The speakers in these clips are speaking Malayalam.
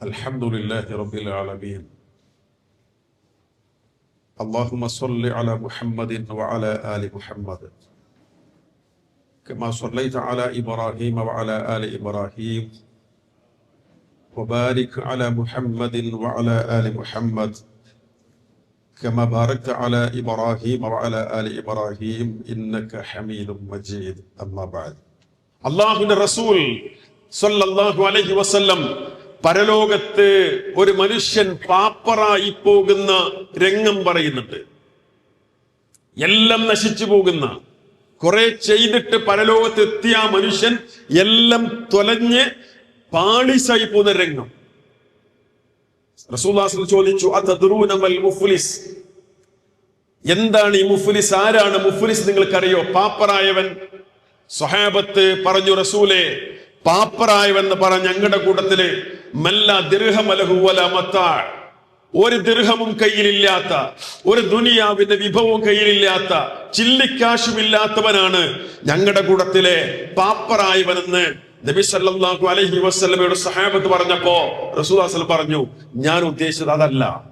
الحمد لله رب العالمين اللهم صل على محمد وعلى آل محمد كما صليت على إبراهيم وعلى آل إبراهيم وبارك على محمد وعلى آل محمد كما باركت على إبراهيم وعلى آل إبراهيم إنك حميد مجيد أما بعد അള്ളാഹുവിന്റെ റസൂൽ സല്ലല്ലാഹു അലൈഹി വസല്ലം പരലോകത്ത് ഒരു മനുഷ്യൻ പാപ്പറായി പോകുന്ന രംഗം പറയുന്നുണ്ട്. എല്ലാം നശിച്ചു പോകുന്ന കുറെ ചെയ്തിട്ട് പരലോകത്ത് എത്തിയ ആ മനുഷ്യൻ എല്ലാം തൊലഞ്ഞ് പാളിസായി പോകുന്ന രംഗം. റസൂദാസ് ചോദിച്ചു മുഫ്ലിസ്? എന്താണ് ഈ മുഫ്ലിസ്? ആരാണ് മുഫ്ലിസ് നിങ്ങൾക്കറിയോ? പാപ്പറായവൻ. സ്വഹാബത്ത് പറഞ്ഞു റസൂലെ പാപ്പറായവൻ എന്ന് പറഞ്ഞ ഞങ്ങളുടെ കൂട്ടത്തിൽ ഒരു ദീർഘമും കയ്യിലില്ലാത്ത ഒരു ദുനിയാവിന്റെ വിഭവവും കയ്യിലില്ലാത്ത ചില്ലിക്കാശുമില്ലാത്തവനാണ് ഞങ്ങളുടെ കൂടത്തിലെ പാപ്പറായവനെന്ന് നബി സല്ലല്ലാഹു അലൈഹി വസല്ലമയുടെ സഹാബത്ത് പറഞ്ഞപ്പോ റസൂൽ പറഞ്ഞു ഞാൻ ഉദ്ദേശിച്ചത് അതല്ല.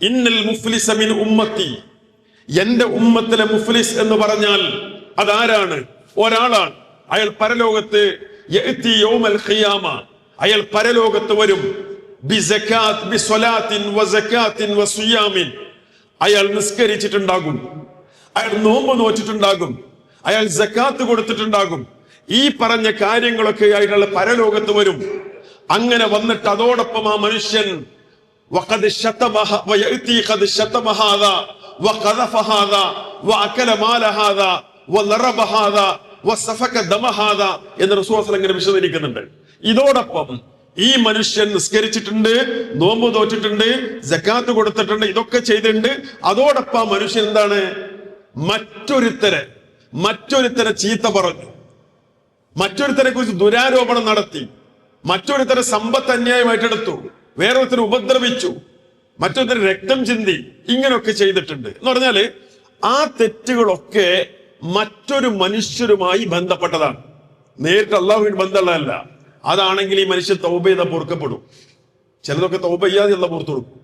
ഇന്നൽ മുഫ്ലിസ മിൻ ഉമ്മത്തി. എന്റെ ഉമ്മത്തിലെ മുഫ്ലിസ് എന്ന് പറഞ്ഞാൽ അതാരാണ്? ഒരാളാണ്. അയാൾ പരലോകത്ത് യൗമൽ ഖിയാമ. അയാൾ പരലോകത്ത് വരും. അയാൾ നിസ്കരിച്ചിട്ടുണ്ടാകും. അയാൾ നോമ്പ് നോച്ചിട്ടുണ്ടാകും അയാൾ ജക്കാത്ത് കൊടുത്തിട്ടുണ്ടാകും. ഈ പറഞ്ഞ കാര്യങ്ങളൊക്കെ അയാൾ പരലോകത്ത് വരും. അങ്ങനെ വന്നിട്ട് അതോടൊപ്പം ആ മനുഷ്യൻ എന്ന് റസൂസ് ഇങ്ങനെ വിശദീകരിക്കുന്നുണ്ട്. ഇതോടൊപ്പം ഈ മനുഷ്യൻ നിസ്കരിച്ചിട്ടുണ്ട് നോമ്പ് തോറ്റിട്ടുണ്ട് ജക്കാത്ത് കൊടുത്തിട്ടുണ്ട് ഇതൊക്കെ ചെയ്തിട്ടുണ്ട്. അതോടൊപ്പം ആ മനുഷ്യൻ എന്താണ്? മറ്റൊരുത്തരെ മറ്റൊരുത്തരെ ചീത്ത പറഞ്ഞു. മറ്റൊരുത്തരെ കുറിച്ച് ദുരാരോപണം നടത്തി. മറ്റൊരുത്തരെ സമ്പത്ത് അന്യായമായിട്ടെടുത്തു വേറൊരുത്തരെ ഉപദ്രവിച്ചു. മറ്റൊരുത്തരെ രക്തം ചിന്തി. ഇങ്ങനെയൊക്കെ ചെയ്തിട്ടുണ്ട്. എന്ന് പറഞ്ഞാൽ ആ തെറ്റുകളൊക്കെ മറ്റൊരു മനുഷ്യരുമായി ബന്ധപ്പെട്ടതാണ്. നേരിട്ട് അള്ളാഹുവിന് ബന്ധമുള്ളതല്ല. അതാണെങ്കിൽ ഈ മനുഷ്യൻ തൗബ ചെയ്താൽ പൊറുക്കപ്പെടും. ചിലതൊക്കെ തൗബ ചെയ്യാതെ അല്ല പുറത്തു കൊടുക്കും.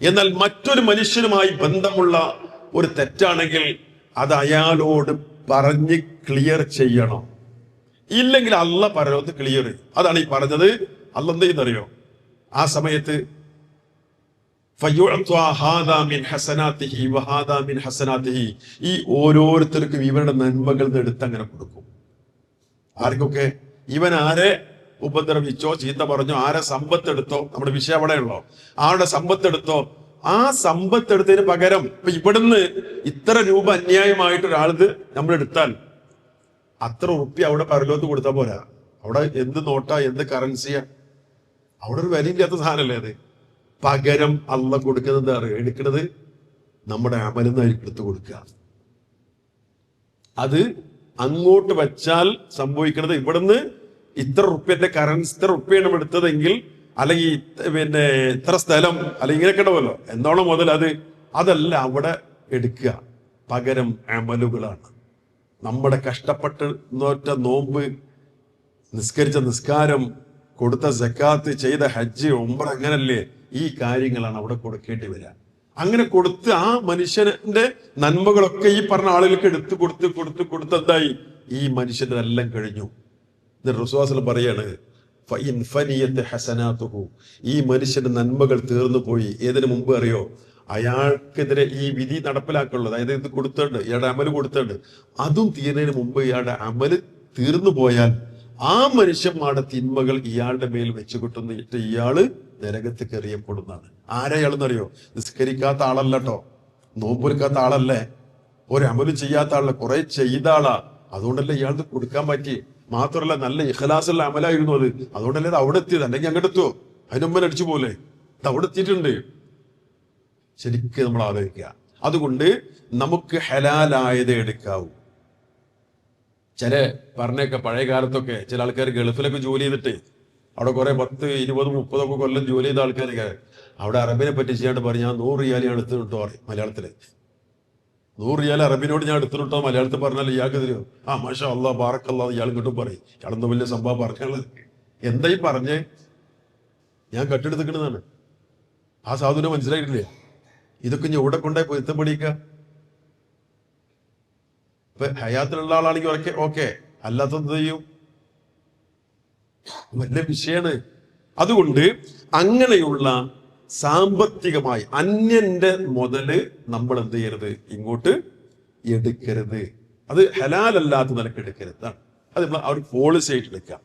എന്നാൽ മറ്റൊരു മനുഷ്യനുമായി ബന്ധമുള്ള ഒരു തെറ്റാണെങ്കിൽ അത് അയാളോട് പറഞ്ഞ് ക്ലിയർ ചെയ്യണം. ഇല്ലെങ്കിൽ അല്ല പരലോകത്ത് ക്ലിയർ അതാണ് ഈ പറഞ്ഞത്. അല്ല എന്ത് ചെയ്യുന്നറിയോ? ആ സമയത്ത് ഈ ഓരോരുത്തർക്കും ഇവരുടെ നന്മകൾ എടുത്ത് അങ്ങനെ കൊടുക്കും. ആർക്കൊക്കെ? ഇവൻ ആരെ ഉപദ്രവിച്ചോ ചീത്ത പറഞ്ഞോ ആരെ സമ്പത്തെടുത്തോ നമ്മുടെ വിഷയം അവിടെയുള്ളോ? ആരുടെ സമ്പത്തെടുത്തോ? ആ സമ്പത്തെടുത്തതിന് പകരം ഇപ്പൊ ഇവിടുന്ന് ഇത്ര രൂപ അന്യായമായിട്ട് ഒരാളിത് നമ്മൾ എടുത്താൽ അത്ര ഉറുപ്പി അവിടെ പരലോത്ത് കൊടുത്താൽ പോരാ. അവിടെ എന്ത് നോട്ടാ എന്ത് കറൻസിയാ അവിടെ ഒരു വിലയില്ലാത്ത സാധനമല്ലേ അത്? പകരം അള്ള കൊടുക്കുന്നത് എടുക്കുന്നത് നമ്മുടെ അമലെന്നായിരിക്കും എടുത്തു കൊടുക്കുക. അത് അങ്ങോട്ട് വച്ചാൽ സംഭവിക്കുന്നത് ഇവിടുന്ന് ഇത്ര റുപ്യന്റെ കറൻസി ഇത്ര റുപ്യാണ് എടുത്തതെങ്കിൽ അല്ലെങ്കിൽ പിന്നെ ഇത്ര സ്ഥലം അല്ലെങ്കിൽ ഇങ്ങനെയൊക്കെ ഉണ്ടാവുമല്ലോ എന്താണോ മുതൽ അത്. അതല്ല അവിടെ എടുക്കുക. പകരം അമലുകളാണ്. നമ്മുടെ കഷ്ടപ്പെട്ട് നോറ്റ നോമ്പ് നിസ്കരിച്ച നിസ്കാരം കൊടുത്ത ജക്കാത്ത് ചെയ്ത ഹജ്ജ് ഒമ്പർ അങ്ങനല്ലേ ഈ കാര്യങ്ങളാണ് അവിടെ കൊടുക്കേണ്ടി വരിക. അങ്ങനെ കൊടുത്ത് ആ മനുഷ്യന്റെ നന്മകളൊക്കെ ഈ പറഞ്ഞ ആളുകൾക്ക് എടുത്തു കൊടുത്ത് കൊടുത്ത് കൊടുത്ത് ഈ മനുഷ്യന്റെ എല്ലാം കഴിഞ്ഞു. റസുവാസനം പറയാണ് "ഫഇൻ ഫനിയത്ത് ഹസനാത്തുഹു." ഈ മനുഷ്യന്റെ നന്മകൾ തീർന്നു പോയി. ഏതിനു മുമ്പ് അറിയോ? അയാൾക്കെതിരെ ഈ വിധി നടപ്പിലാക്കുള്ളത് അതായത് ഇത് കൊടുത്തുണ്ട് ഇയാളുടെ അമൽ കൊടുത്തുണ്ട് അതും തീരുന്നതിന് മുമ്പ് ഇയാളുടെ അമൽ തീർന്നു പോയാൽ ആ മനുഷ്യന്മാരുടെ തിന്മകൾ ഇയാളുടെ മേൽ വെച്ചു കിട്ടുന്നിട്ട് ഇയാൾ നരകത്ത് കയറിയപ്പെടുന്നതാണ്. ആരെയാളെന്നറിയോ നിസ്കരിക്കാത്ത ആളല്ല കേട്ടോ. നോമ്പൊരുക്കാത്ത ആളല്ലേ? ഒരു അമലും ചെയ്യാത്ത ആളല്ല. കുറെ ചെയ്ത ആളാ. അതുകൊണ്ടല്ലേ ഇയാൾക്ക് കൊടുക്കാൻ പറ്റി മാത്രമല്ല നല്ല ഇഖലാസുള്ള അമലായിരുന്നു അത്. അതുകൊണ്ടല്ലേ അത് അവിടെ എത്തിയത്. അല്ലെങ്കിൽ അങ്ങോട്ട് എത്തുമോ അതിനുമ്പൻ അടിച്ചു പോലെ? അത് അവിടെ എത്തിയിട്ടുണ്ട്. ശരിക്കും നമ്മൾ ആലോചിക്കുക. അതുകൊണ്ട് നമുക്ക് ഹലാലായത് എടുക്കാവൂ. ചില പറഞ്ഞൊക്കെ പഴയ കാലത്തൊക്കെ ചില ആൾക്കാർ ഗൾഫിലൊക്കെ ജോലി ചെയ്തിട്ട് അവിടെ കുറെ പത്ത് ഇരുപത് മുപ്പതൊക്കെ കൊല്ലം ജോലി ചെയ്ത ആൾക്കാരൊക്കെ അവിടെ അറബിനെ പറ്റി ചെയ്യാണ്ട് പറഞ്ഞു ഞാൻ നൂറ് റിയാൽ ഞാൻ എടുത്തു കിട്ടോ മലയാളത്തിൽ. നൂറ് അറബിനോട് ഞാൻ എടുത്തിട്ടോ മലയാളത്തിൽ പറഞ്ഞാൽ ഇയാൾക്ക് തരുമോ ആ മാഷാ അള്ളാ ബാറക്കല്ലാ ഇയാൾ കിട്ടും പറയും. ഇയാളെന്തോ വലിയ സംഭവം പറഞ്ഞുള്ളത് എന്തായി പറഞ്ഞേ? ഞാൻ കെട്ടെടുത്തിക്കണതാണ് ആ സാധുവിനെ മനസ്സിലായിട്ടില്ലേ? ഇതൊക്കെ ഞാൻ ഇവിടെ കൊണ്ടായി പൊരുത്തം പിടിക്കുക ഇപ്പൊ ഹയാത്തിലുള്ള ആളാണെങ്കിൽ ഓക്കെ ഓക്കെ അല്ലാത്തത് ചെയ്യും? വലിയ വിഷയാണ്. അതുകൊണ്ട് അങ്ങനെയുള്ള സാമ്പത്തികമായി അന്യന്റെ മുതൽ നമ്മൾ എന്ത് ചെയ്യരുത്? ഇങ്ങോട്ട് എടുക്കരുത്. അത് ഹലാലല്ലാത്ത നിലയ്ക്ക് എടുക്കരുത്. അത് നമ്മൾ ആ ഒരു പോളിസി ആയിട്ട് എടുക്കുക.